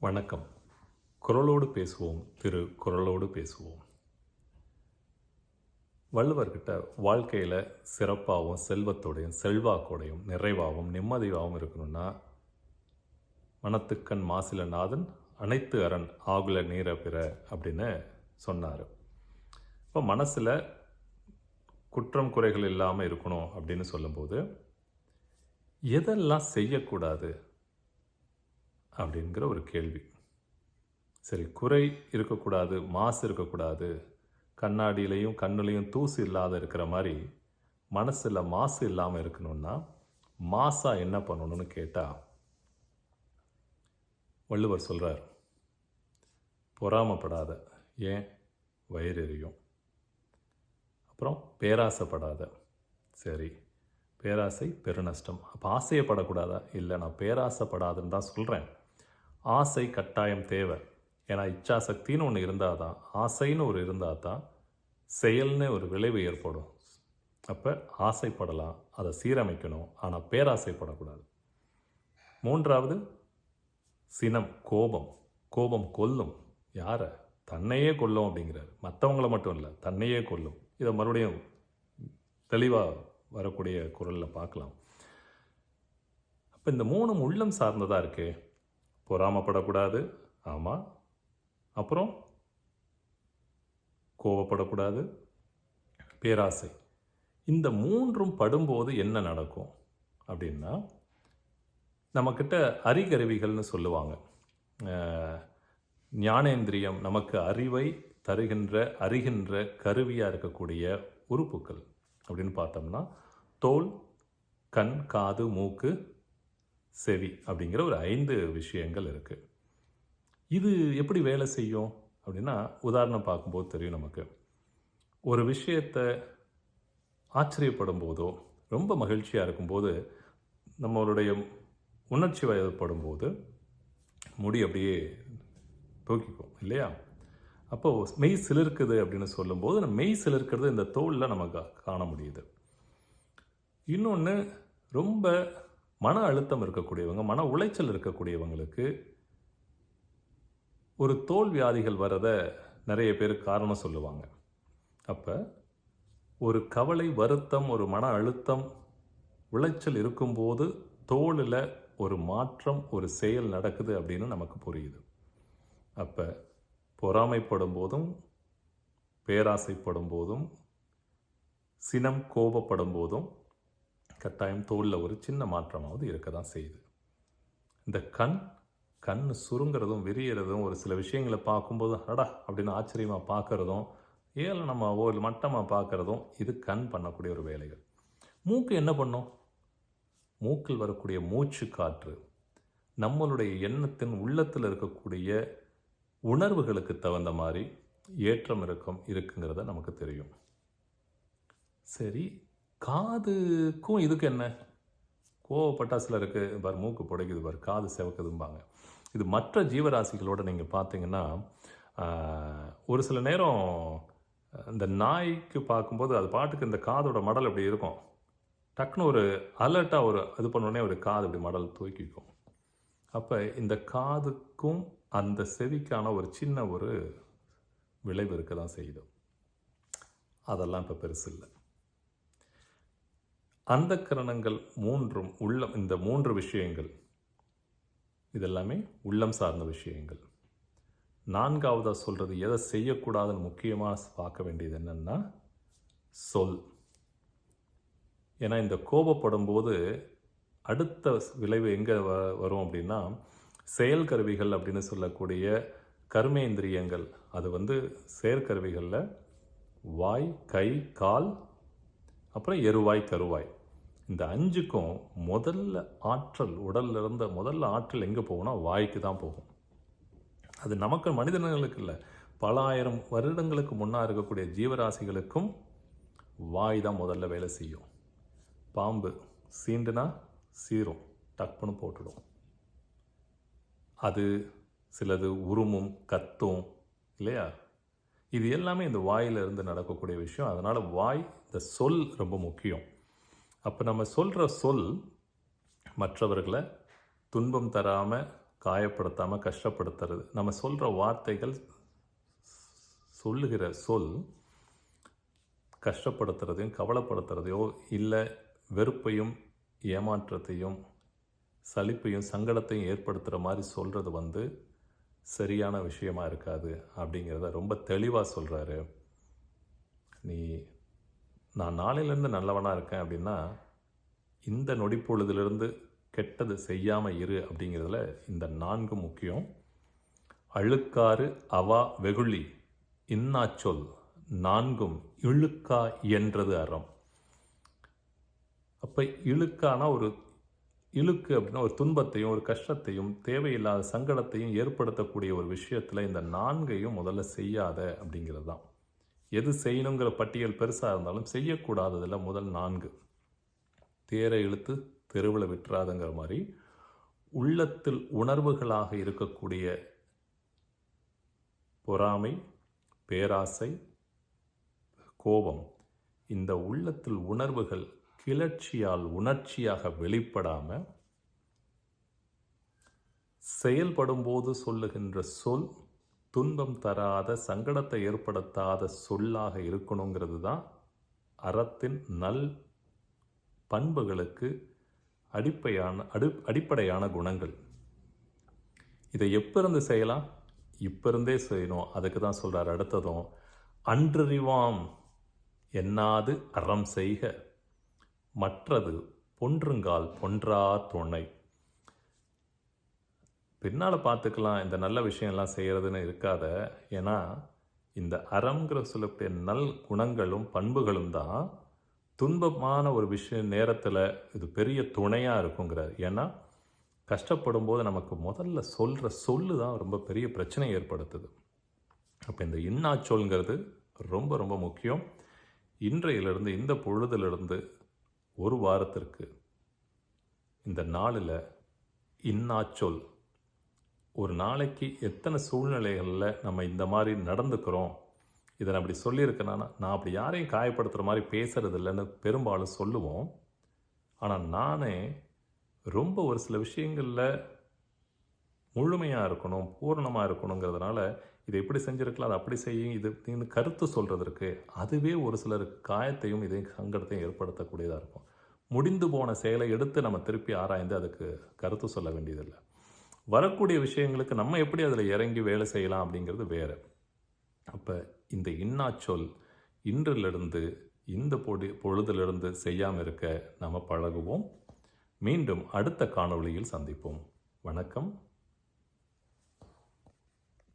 வணக்கம். குரலோடு பேசுவோம் திரு குரலோடு பேசுவோம். வள்ளுவர்கிட்ட வாழ்க்கையில் சிறப்பாகவும் செல்வத்தோடையும் செல்வாக்கோடையும் நிறைவாகவும் நிம்மதியாகவும் இருக்கணும்னா மனத்துக்கண் மாசில நாதன் அனைத்து அரண் ஆகுல நீர பிற அப்படின்னு சொன்னார். இப்போ மனசில் குற்றம் குறைகள் இல்லாமல் இருக்கணும் அப்படின்னு சொல்லும்போது எதெல்லாம் செய்யக்கூடாது? அப்படிங்கிற ஒரு கேள்வி. சரி குறை இருக்கக்கூடாது மாசு இருக்கக்கூடாது கண்ணாடியிலையும் கண்ணுலேயும் தூசு இல்லாத இருக்கிற மாதிரி மனசில் மாசு இல்லாமல் இருக்கணும்னா மாசா என்ன பண்ணணும்னு கேட்டால் வள்ளுவர் சொல்கிறார் பொறாமப்படாத ஏன்? வயிறு எரியும். அப்புறம் பேராசைப்படாத. சரி பேராசை பெருநஷ்டம். அப்போ ஆசையப்படக்கூடாதா? இல்லை நான் பேராசைப்படாதுன்னு தான் சொல்கிறேன் ஆசை கட்டாயம் தேவை. ஏன்னா இச்சாசக்தின்னு ஒன்று இருந்தால் தான் ஆசைன்னு ஒரு இருந்தால் தான் செயல்னு ஒரு விளைவு ஏற்படும். அப்போ ஆசைப்படலாம் அதை சீரமைக்கணும். ஆனால் பேராசைப்படக்கூடாது. மூன்றாவது சினம் கோபம். கோபம் கொல்லும். யாரை? தன்னையே கொல்லும் அப்படிங்கிறார். மற்றவங்கள மட்டும் இல்லை தன்னையே கொல்லும். இதை மறுபடியும் தெளிவாக வரக்கூடிய குரலில் பார்க்கலாம். அப்போ இந்த மூணும் உள்ளம் சார்ந்ததாக இருக்குது பொறாமப்படக்கூடாது. ஆமாம் அப்புறம் கோவப்படக்கூடாது. பேராசை. இந்த மூன்றும் படும்போது என்ன நடக்கும் அப்படின்னா நம்மக்கிட்ட அறிகருவிகள்னு சொல்லுவாங்க. ஞானேந்திரியம் நமக்கு அறிவை தருகின்ற அறிகின்ற கருவியாக இருக்கக்கூடிய உறுப்புக்கள் அப்படின்னு பார்த்தோம்னா தோல் கண் காது மூக்கு செவி அப்படிங்கிற ஒரு ஐந்து விஷயங்கள் இருக்குது இது எப்படி வேலை செய்யும் அப்படின்னா உதாரணம் பார்க்கும்போது தெரியும் நமக்கு. ஒரு விஷயத்தை ஆச்சரியப்படும் போதோ ரொம்ப மகிழ்ச்சியாக இருக்கும்போது நம்மளுடைய உணர்ச்சி வயப்படும் போது முடி அப்படியே தூக்கிக்கும் இல்லையா? அப்போது மெய் சிலிர்க்குது அப்படின்னு சொல்லும்போது நம்ம மெய் சிலிர்க்கிறது இந்த தோலில் நமக்கு காண முடியுது. இன்னொன்று ரொம்ப மன அழுத்தம் இருக்கக்கூடியவங்க மன உளைச்சல் இருக்கக்கூடியவங்களுக்கு ஒரு தோல் வியாதிகள் வரத நிறைய பேர் காரணம் சொல்லுவாங்க. அப்போ ஒரு கவலை வருத்தம் ஒரு மன அழுத்தம் உளைச்சல் இருக்கும்போது தோளில் ஒரு மாற்றம் ஒரு செயல் நடக்குது அப்படின்னு நமக்கு புரியுது. அப்போ பொறாமைப்படும் போதும் பேராசைப்படும் போதும் சினம் கோபப்படும் போதும் கட்டாயம் தோலில் ஒரு சின்ன மாற்றமாவது இருக்க தான் செய்யுது. இந்த கண் கண் சுருங்கிறதும் விரியறதும் ஒரு சில விஷயங்களை பார்க்கும்போது அடா அப்படின்னு ஆச்சரியமாக பார்க்குறதும் ஏளனமாவோ இல்லை மட்டமாக பார்க்குறதும் இது கண் பண்ணக்கூடிய ஒரு வேலைகள். மூக்கு என்ன பண்ணும்? மூக்கில் வரக்கூடிய மூச்சு காற்று நம்மளுடைய எண்ணத்தின் உள்ளத்தில் இருக்கக்கூடிய உணர்வுகளுக்கு தகுந்த மாதிரி ஏற்றம் இறக்கம் இருக்குங்கிறத நமக்கு தெரியும். சரி காதுக்கும் இதுக்கு என்ன? கோவப்பட்டா சிலருக்கு பார் மூக்கு புடைக்குது பார் காது செவக்குதும்பாங்க. இது மற்ற ஜீவராசிகளோடு நீங்கள் பார்த்தீங்கன்னா ஒரு சில நேரம் இந்த நாய்க்கு பார்க்கும்போது அது பாட்டுக்கு இந்த காதோட மடல் அப்படி இருக்கும். டக்குன்னு ஒரு அலர்ட்டாக ஒரு இது பண்ணோடனே ஒரு காது அப்படி மடல் தூக்கிக்கும். அப்போ இந்த காதுக்கும் அந்த செவிக்கான ஒரு சின்ன ஒரு விளைவு இருக்க தான் செய்யுது. அதெல்லாம் இப்போ பெருசு இல்லை. அந்த கரணங்கள் மூன்றும் உள்ளம் இந்த மூன்று விஷயங்கள். இதெல்லாமே உள்ளம் சார்ந்த விஷயங்கள். நான்காவதாக சொல்கிறது எதை செய்யக்கூடாதுன்னு முக்கியமாக பார்க்க வேண்டியது என்னென்னா சொல். ஏன்னா இந்த கோபப்படும் போது அடுத்த விளைவு எங்கே வ வரும் அப்படின்னா செயல் கருவிகள் அப்படின்னு சொல்லக்கூடிய கர்மேந்திரியங்கள். அது வந்து செயற்கருவிகளில் வாய் கை கால் அப்புறம் எருவாய் கருவாய். இந்த அஞ்சுக்கும் முதல்ல ஆற்றல் உடலில் இருந்த முதல்ல ஆற்றல் எங்கே போகும்னா வாய்க்கு தான் போகும். அது நமக்கு மனிதர்களுக்கு இல்லை. பல ஆயிரம் வருடங்களுக்கு முன்னாக இருக்கக்கூடிய ஜீவராசிகளுக்கும் வாய் தான் முதல்ல வேலை செய்யும். பாம்பு சீண்டுனா சீரும் டக்குன்னு போட்டுடும். அது சிலது உருமும் கத்தும் இல்லையா? இது எல்லாமே இந்த வாயில் இருந்து நடக்கக்கூடிய விஷயம். அதனால் வாய் இந்த சொல் ரொம்ப முக்கியம். அப்போ நம்ம சொல்கிற சொல் மற்றவர்களை துன்பம் தராமல் காயப்படுத்தாமல் கஷ்டப்படுத்துறது. நம்ம சொல்கிற வார்த்தைகள் சொல்லுகிற சொல் கஷ்டப்படுத்துறதையும் கவலைப்படுத்துறதையோ இல்லை வெறுப்பையும் ஏமாற்றத்தையும் சலிப்பையும் சங்கடத்தையும் ஏற்படுத்துகிற மாதிரி சொல்கிறது வந்து சரியான விஷயமா இருக்காது அப்படிங்கிறத ரொம்ப தெளிவாக சொல்கிறாரு நீ நான் நாளையிலேருந்து நல்லவனாக இருக்கேன் அப்படின்னா இந்த நொடிப்பொழுதுலேருந்து கெட்டது செய்யாமல் இரு அப்படிங்கிறதுல இந்த நான்கு முக்கியம். அழுக்காறு அவா வெகுளி இன்னாச்சொல் நான்கும் இழுக்கா என்றது அறம். அப்போ இழுக்கானா ஒரு இழுக்கு அப்படின்னா ஒரு துன்பத்தையும் ஒரு கஷ்டத்தையும் தேவையில்லாத சங்கடத்தையும் ஏற்படுத்தக்கூடிய ஒரு விஷயத்தில் இந்த நான்கையும் முதல்ல செய்யாத அப்படிங்கிறது தான் எது செய்யணுங்கிற பட்டியல் பெருசாக இருந்தாலும் செய்யக்கூடாததில் முதல் நான்கு. தேரை இழுத்து தெருவில் விட்டுறாதுங்கிற மாதிரி உள்ளத்தில் உணர்வுகளாக இருக்கக்கூடிய பொறாமை பேராசை கோபம் இந்த உள்ளத்தில் உணர்வுகள் கிளர்ச்சியால் உணர்ச்சியாக வெளிப்படாமல் செயல்படும்போது சொல்லுகின்ற சொல் துன்பம் தராத சங்கடத்தை ஏற்படுத்தாத சொல்லாக இருக்கணுங்கிறது தான் அறத்தின் நல் பண்புகளுக்கு அடிப்பையான அடி அடிப்படையான குணங்கள். இதை எப்பிருந்து செய்யலாம்? இப்போ இருந்தே செய்யணும். அதுக்கு தான் சொல்கிறார் அடுத்ததும் அன்றறிவாம் என்னாது அறம் செய்க. மற்றது பொன்றுங்கால் பொன்றா துணை பின்னால் பார்த்துக்கலாம் இந்த நல்ல விஷயம்லாம் செய்கிறதுன்னு இருக்காத. ஏன்னா இந்த அறம்ங்கிற சொல்லக்கூடிய நல் குணங்களும் பண்புகளும் தான் துன்பமான ஒரு விஷயம் நேரத்தில் இது பெரிய துணையாக இருக்குங்கிறார். ஏன்னா கஷ்டப்படும் போது நமக்கு முதல்ல சொல்கிற சொல்லு தான் ரொம்ப பெரிய பிரச்சனை ஏற்படுத்துது. அப்போ இந்த இன்னாச்சொல்ங்கிறது ரொம்ப ரொம்ப முக்கியம். இன்றையிலிருந்து இந்த பொழுதிலிருந்து ஒரு வாரத்திற்கு இந்த நாளில் இன்னாச்சொல் ஒரு நாளைக்கு எத்தனை சூழ்நிலைகளில் நம்ம இந்த மாதிரி நடந்துக்கிறோம்? இதை நான் அப்படி சொல்லியிருக்கேன்னா நான்? அப்படி யாரையும் காயப்படுத்துகிற மாதிரி பேசுகிறது இல்லைன்னு பெரும்பாலும் சொல்லுவோம். ஆனால் நானே ரொம்ப ஒரு சில விஷயங்களில் முழுமையாக இருக்கணும் பூரணமாக இருக்கணுங்கிறதுனால இதை எப்படி செஞ்சுருக்கலாம் அதை அப்படி செய்யும் இது இந்த கருத்து சொல்கிறதுக்கு அதுவே ஒரு சிலருக்கு காயத்தையும் இதையும் சங்கடத்தையும் ஏற்படுத்தக்கூடியதாக இருக்கும். முடிந்து போன செயலை எடுத்து நம்ம திருப்பி ஆராய்ந்து அதுக்கு கருத்து சொல்ல வேண்டியதில்லை. வரக்கூடிய விஷயங்களுக்கு நம்ம எப்படி அதில் இறங்கி வேலை செய்யலாம் அப்படிங்கிறது வேறு. அப்போ இந்த இன்னாச்சொல் இன்றிலிருந்து இந்த பொடி பொழுதிலிருந்து செய்யாமல் இருக்க நம்ம பழகுவோம். மீண்டும் அடுத்த காணொளியில் சந்திப்போம். வணக்கம்.